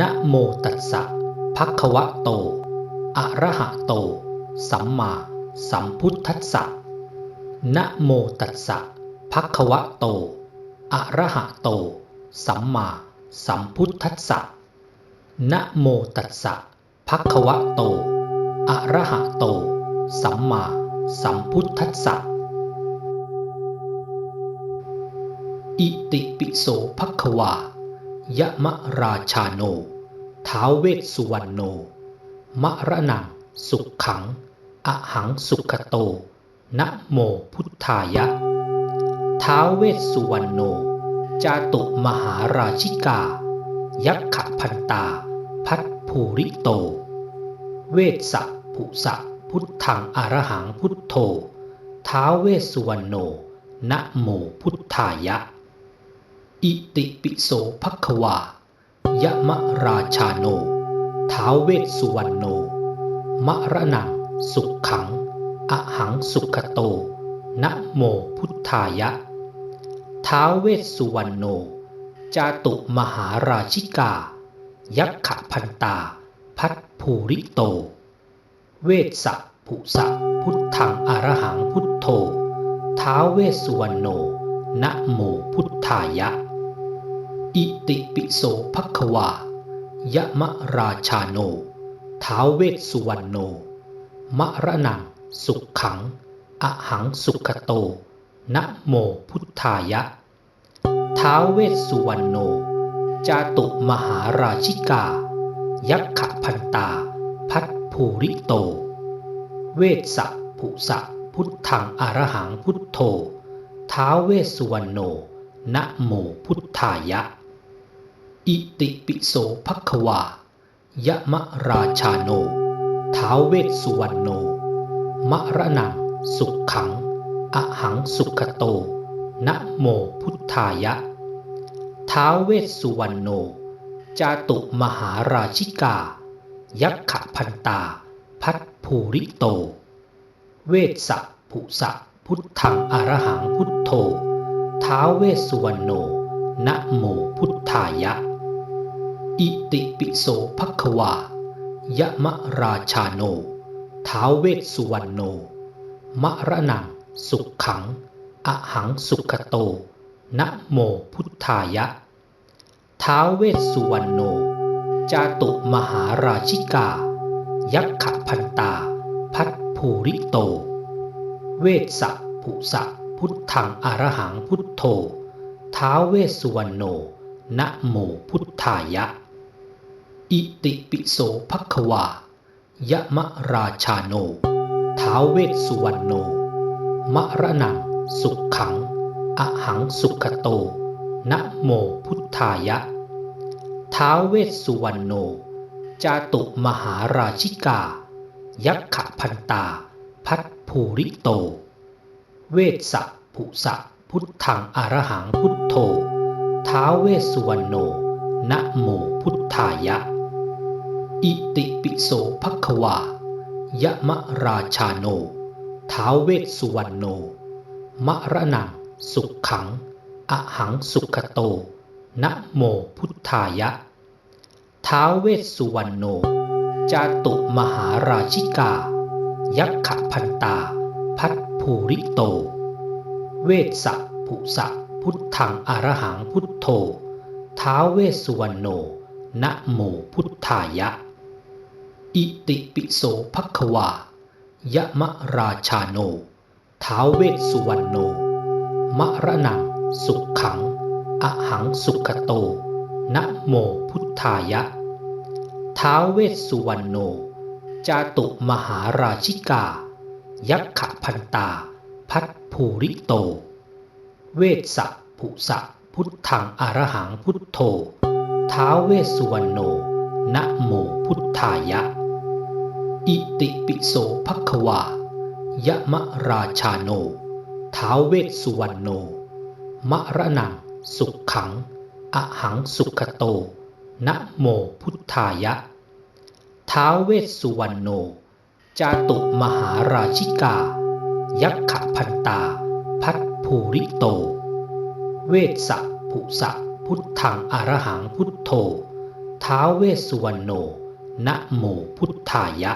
นะโมตัสสะภะคะวะโต อะระหะโต สัมมาสัมพุทธัสสะนะโมตัสสะภะคะวะโต อะระหะโต สัมมาสัมพุทธัสสะนะโมตัสสะภะคะวะโต อะระหะโต สัมมาสัมพุทธัสสะ อิติปิโสภะคะวายะมะราชาโน ท้าวเวสสุวรรณโนมะระนังสุขขังอะหังสุขโต นะโมพุทธายะ ท้าวเวสสุวรรณโน จาตุมหาราชิกา ยักขพันตา พัทภูริโต เวสสะภุสะพุทธังอรหังพุทโธ ท้าวเวสสุวรรณโน นะโมพุทธายะ อิติปิโสภควา ยะมะราชาโน ท้าวเวสสุวรรณโนมะระนังสุขขังอะหังสุขโต นะโมพุทธายะ ท้าวเวสสุวรรณโน จาตุมหาราชิกา ยักขพันตา พัทภูริโต เวสสะภุสะพุทธังอรหังพุทโธ ท้าวเวสสุวรรณโน นะโมพุทธายะ อิติปิโสภควายะมะราชาโน ท้าวเวสสุวรรณโน มะระนังสุขขังอะหังสุขโต นะโมพุทธายะ ท้าวเวสสุวรรณโน จาตุมหาราชิกา ยักขพันตา พัทภูริโต เวสสะภุสะพุทธังอรหังพุทโธ ท้าวเวสสุวรรณโน นะโมพุทธายะ อิติปิโสภควายะมะราชาโน ท้าวเวสสุวรรณโน มะระนังสุขขังอะหังสุขโต นะโมพุทธายะ ท้าวเวสสุวรรณโน จาตุมหาราชิกา ยักขพันตา พัทภูริโต เวสสะภุสะพุทธังอรหังพุทโธ ท้าวเวสสุวรรณโน นะโมพุทธายะ อิติปิโสภควายะมะราชาโน ท้าวเวสสุวรรณโน มะระนังสุขขังอะหังสุขโต นะโมพุทธายะ ท้าวเวสสุวรรณโน จาตุมหาราชิกา ยักขพันตา พัทภูริโต เวสสะภุสะพุทธังอรหังพุทโธ ท้าวเวสสุวรรณโน นะโมพุทธายะ อิติปิโสภควายะมะราชาโน ท้าวเวสสุวรรณโน มะระนังสุขขังอะหังสุขโต นะโมพุทธายะ ท้าวเวสสุวรรณโน จาตุมหาราชิกา ยักขพันตา พัทภูริโต เวสสะภุสะพุทธังอรหังพุทโธ ท้าวเวสสุวรรณโน นะโมพุทธายะ อิติปิโสภควายะมะราชาโน ท้าวเวสสุวรรณโน มะระนังสุขขังอะหังสุขโต นะโมพุทธายะ ท้าวเวสสุวรรณโน จาตุมหาราชิกา ยักขพันตา พัทภูริโต เวสสะภุสะพุทธังอรหังพุทโธ ท้าวเวสสุวรรณโน นะโมพุทธายะ อิติปิโสภควายะมะราชาโน ท้าวเวสสุวรรณโน มะระนังสุขขังอะหังสุขโต นะโมพุทธายะ ท้าวเวสสุวรรณโน จาตุมหาราชิกา ยักขพันตา พัทภูริโต เวสสะภุสะพุทธังอรหังพุทโธ ท้าวเวสสุวรรณโน นะโมพุทธายะ อิติปิโสภควายะมะราชาโน ท้าวเวสสุวรรณโน มะระนังสุขขังอะหังสุขโต นะโมพุทธายะ ท้าวเวสสุวรรณโน จาตุมหาราชิกา ยักขพันตา พัทภูริโต เวสสะภุสะพุทธังอรหังพุทโธทท้าวเวสสุวรรณโน นะโมพุทธายะ